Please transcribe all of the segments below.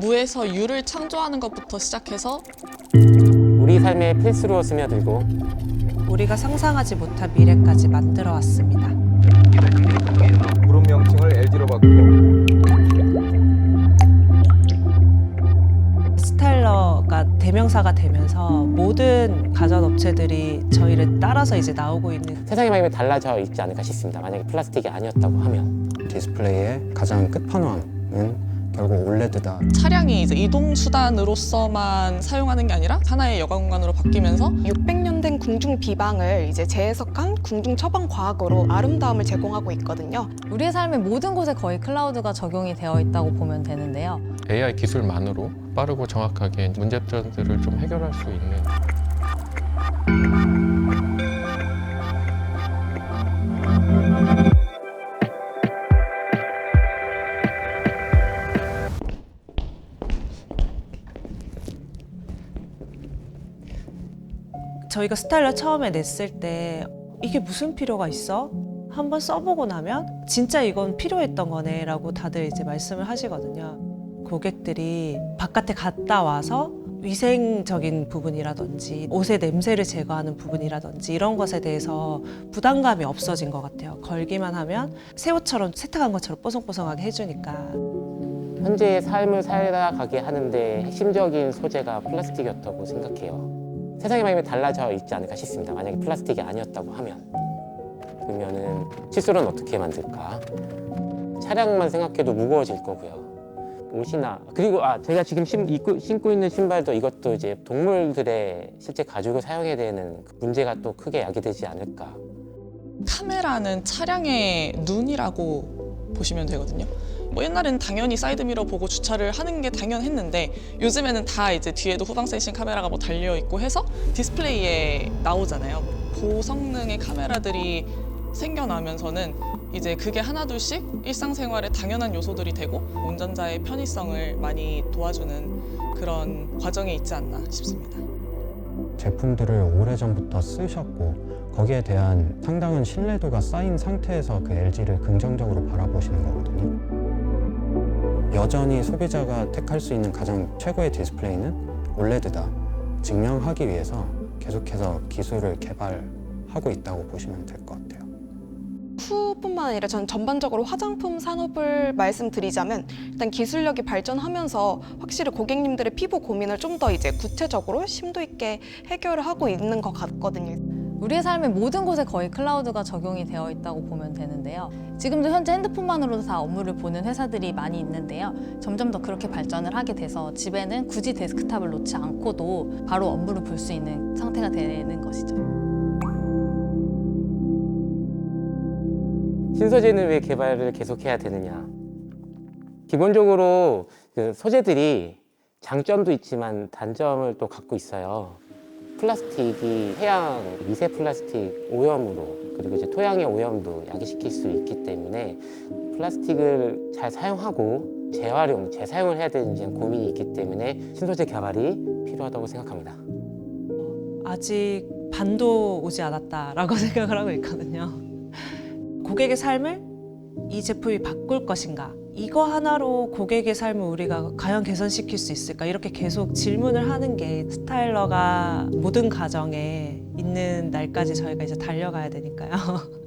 무에서 유를 창조하는 것부터 시작해서 우리 삶의 필수로 스며들고 우리가 상상하지 못한 미래까지 만들어 왔습니다. 그룹 명칭을 LG로 바꾸고 스타일러가 대명사가 되면서 모든 가전 업체들이 저희를 따라서 이제 나오고 있는 세상의 방향이 달라져 있지 않을까 싶습니다. 만약에 플라스틱이 아니었다고 하면 디스플레이의 가장 끝판왕은 결국 올레드다. 차량이 이제 이동 수단으로서만 사용하는 게 아니라 하나의 여가 공간으로 바뀌면서 600년 된 궁중 비방을 이제 재해석한 궁중 처방 과학으로 아름다움을 제공하고 있거든요. 우리의 삶의 모든 곳에 거의 클라우드가 적용이 되어 있다고 보면 되는데요. AI 기술만으로 빠르고 정확하게 문제점들을 좀 해결할 수 있는 저희가 스타일러 처음에 냈을 때 이게 무슨 필요가 있어? 한번 써보고 나면 진짜 이건 필요했던 거네라고 다들 이제 말씀을 하시거든요. 고객들이 바깥에 갔다 와서 위생적인 부분이라든지 옷의 냄새를 제거하는 부분이라든지 이런 것에 대해서 부담감이 없어진 것 같아요. 걸기만 하면 새 옷처럼 세탁한 것처럼 뽀송뽀송하게 해주니까 현재의 삶을 살아가게 하는데 핵심적인 소재가 플라스틱이었다고 생각해요. 세상의 방향이 달라져 있지 않을까 싶습니다. 만약에 플라스틱이 아니었다고 하면 그러면은 칫솔은 어떻게 만들까? 차량만 생각해도 무거워질 거고요. 옷이나 그리고 아 제가 지금 신, 입고, 신고 있는 신발도 이것도 이제 동물들의 실제 가죽을 사용해야 되는 그 문제가 또 크게 야기되지 않을까. 카메라는 차량의 눈이라고 보시면 되거든요. 뭐 옛날에는 당연히 사이드미러 보고 주차를 하는 게 당연했는데 요즘에는 다 이제 뒤에도 후방 센싱 카메라가 뭐 달려 있고 해서 디스플레이에 나오잖아요. 고성능의 카메라들이 생겨나면서는 이제 그게 하나둘씩 일상생활의 당연한 요소들이 되고 운전자의 편의성을 많이 도와주는 그런 과정에 있지 않나 싶습니다. 제품들을 오래전부터 쓰셨고 거기에 대한 상당한 신뢰도가 쌓인 상태에서 그 LG를 긍정적으로 바라보시는 거거든요. 여전히 소비자가 택할 수 있는 가장 최고의 디스플레이는 올레드다. 증명하기 위해서 계속해서 기술을 개발하고 있다고 보시면 될 것 같아요. 후뿐만 아니라 전 전반적으로 화장품 산업을 말씀드리자면 일단 기술력이 발전하면서 확실히 고객님들의 피부 고민을 좀 더 이제 구체적으로 심도 있게 해결을 하고 있는 것 같거든요. 우리의 삶의 모든 곳에 거의 클라우드가 적용이 되어 있다고 보면 되는데요. 지금도 현재 핸드폰만으로도 다 업무를 보는 회사들이 많이 있는데요. 점점 더 그렇게 발전을 하게 돼서 집에는 굳이 데스크탑을 놓지 않고도 바로 업무를 볼 수 있는 상태가 되는 것이죠. 신소재는 왜 개발을 계속해야 되느냐? 기본적으로 그 소재들이 장점도 있지만 단점을 또 갖고 있어요. 플라스틱이 해양 미세 플라스틱 오염으로 그리고 이제 토양의 오염도 야기시킬 수 있기 때문에 플라스틱을 잘 사용하고 재활용, 재사용을 해야 되는지 고민이 있기 때문에 신소재 개발이 필요하다고 생각합니다. 아직 반도 오지 않았다라고 생각을 하고 있거든요. 고객의 삶을 이 제품이 바꿀 것인가? 이거 하나로 고객의 삶을 우리가 과연 개선시킬 수 있을까? 이렇게 계속 질문을 하는 게 스타일러가 모든 가정에 있는 날까지 저희가 이제 달려가야 되니까요.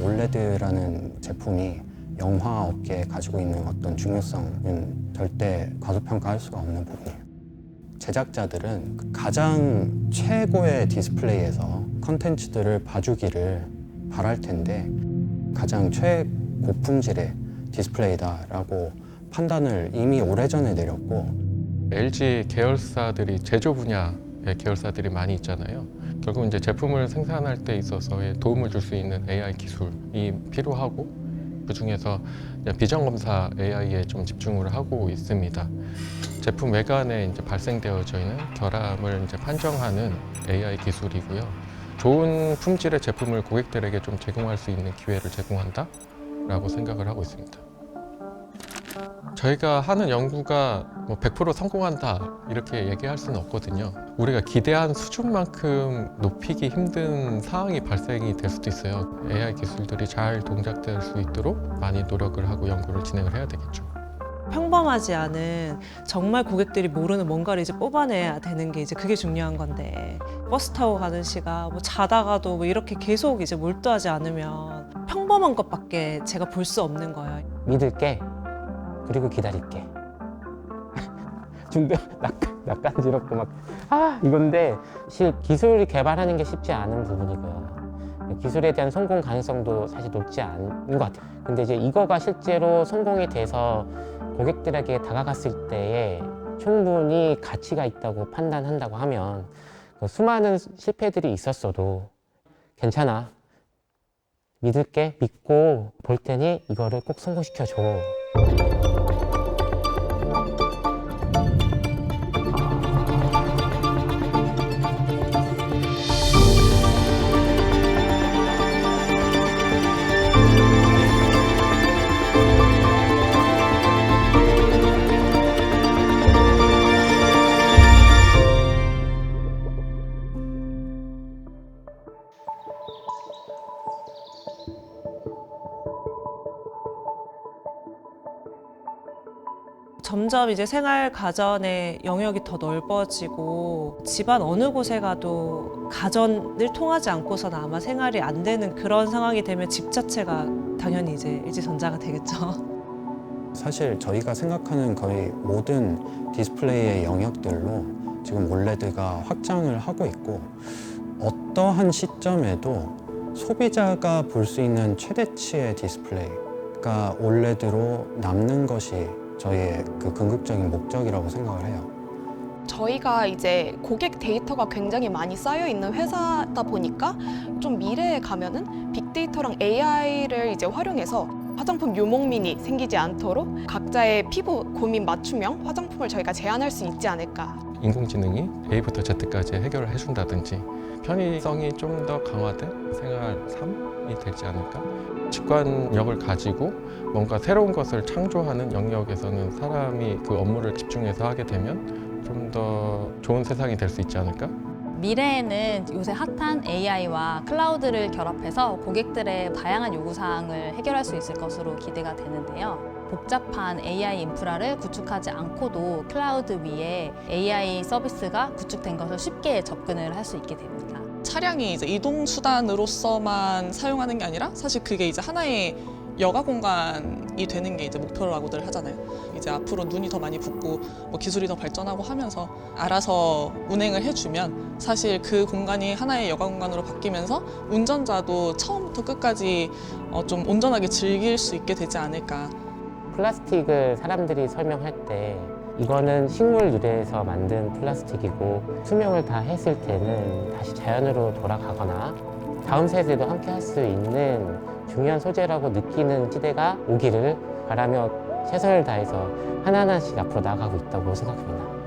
올레드라는 제품이 영화 업계에 가지고 있는 어떤 중요성은 절대 과소평가할 수가 없는 부분이에요. 제작자들은 그 가장 최고의 디스플레이에서 컨텐츠들을 봐주기를 바랄 텐데 가장 최고품질의 디스플레이다라고 판단을 이미 오래전에 내렸고 LG 계열사들이 제조 분야의 계열사들이 많이 있잖아요. 결국 이제 제품을 생산할 때 있어서의 도움을 줄 수 있는 AI 기술이 필요하고 그 중에서 비전 검사 AI에 좀 집중을 하고 있습니다. 제품 외관에 이제 발생되어져 있는 결함을 이제 판정하는 AI 기술이고요. 좋은 품질의 제품을 고객들에게 좀 제공할 수 있는 기회를 제공한다 라고 생각을 하고 있습니다. 저희가 하는 연구가 뭐 100% 성공한다 이렇게 얘기할 수는 없거든요. 우리가 기대한 수준만큼 높이기 힘든 상황이 발생이 될 수도 있어요. AI 기술들이 잘 동작될 수 있도록 많이 노력을 하고 연구를 진행을 해야 되겠죠. 평범하지 않은 정말 고객들이 모르는 뭔가를 이제 뽑아내야 되는 게 이제 그게 중요한 건데 버스 타고 가는 시간 뭐 자다가도 뭐 이렇게 계속 이제 몰두하지 않으면 평범한 것밖에 제가 볼 수 없는 거예요. 믿을게. 그리고 기다릴게. 좀더 낯간지럽고 막 아 이건데 실 기술 개발하는 게 쉽지 않은 부분이고요. 기술에 대한 성공 가능성도 사실 높지 않은 것 같아요. 근데 이제 이거가 실제로 성공이 돼서 고객들에게 다가갔을 때에 충분히 가치가 있다고 판단한다고 하면 그 수많은 실패들이 있었어도 괜찮아 믿을게 믿고 볼 테니 이거를 꼭 성공시켜 줘. 점점 이제 생활 가전의 영역이 더 넓어지고 집안 어느 곳에 가도 가전을 통하지 않고서는 아마 생활이 안 되는 그런 상황이 되면 집 자체가 당연히 이제 LG전자가 되겠죠. 사실 저희가 생각하는 거의 모든 디스플레이의 영역들로 지금 올레드가 확장을 하고 있고 어떠한 시점에도 소비자가 볼 수 있는 최대치의 디스플레이가 올레드로 남는 것이 저희의 그 궁극적인 목적이라고 생각을 해요. 저희가 이제 고객 데이터가 굉장히 많이 쌓여 있는 회사다 보니까 좀 미래에 가면은 빅데이터랑 AI를 이제 활용해서 화장품 유목민이 생기지 않도록 각자의 피부 고민 맞춤형 화장품을 저희가 제안할 수 있지 않을까. 인공지능이 A부터 Z까지 해결을 해준다든지 편의성이 좀 더 강화된 생활 삶이 되지 않을까? 직관력을 가지고 뭔가 새로운 것을 창조하는 영역에서는 사람이 그 업무를 집중해서 하게 되면 좀 더 좋은 세상이 될 수 있지 않을까? 미래에는 요새 핫한 AI와 클라우드를 결합해서 고객들의 다양한 요구사항을 해결할 수 있을 것으로 기대가 되는데요. 복잡한 AI 인프라를 구축하지 않고도 클라우드 위에 AI 서비스가 구축된 것을 쉽게 접근을 할 수 있게 됩니다. 차량이 이제 이동 수단으로서만 사용하는 게 아니라 사실 그게 이제 하나의 여가 공간이 되는 게 이제 목표라고들 하잖아요. 이제 앞으로 눈이 더 많이 붓고 뭐 기술이 더 발전하고 하면서 알아서 운행을 해주면 사실 그 공간이 하나의 여가 공간으로 바뀌면서 운전자도 처음부터 끝까지 어, 좀 온전하게 즐길 수 있게 되지 않을까. 플라스틱을 사람들이 설명할 때 이거는 식물 유래에서 만든 플라스틱이고 수명을 다 했을 때는 다시 자연으로 돌아가거나 다음 세대도 함께 할 수 있는 중요한 소재라고 느끼는 시대가 오기를 바라며 최선을 다해서 하나하나씩 앞으로 나아가고 있다고 생각합니다.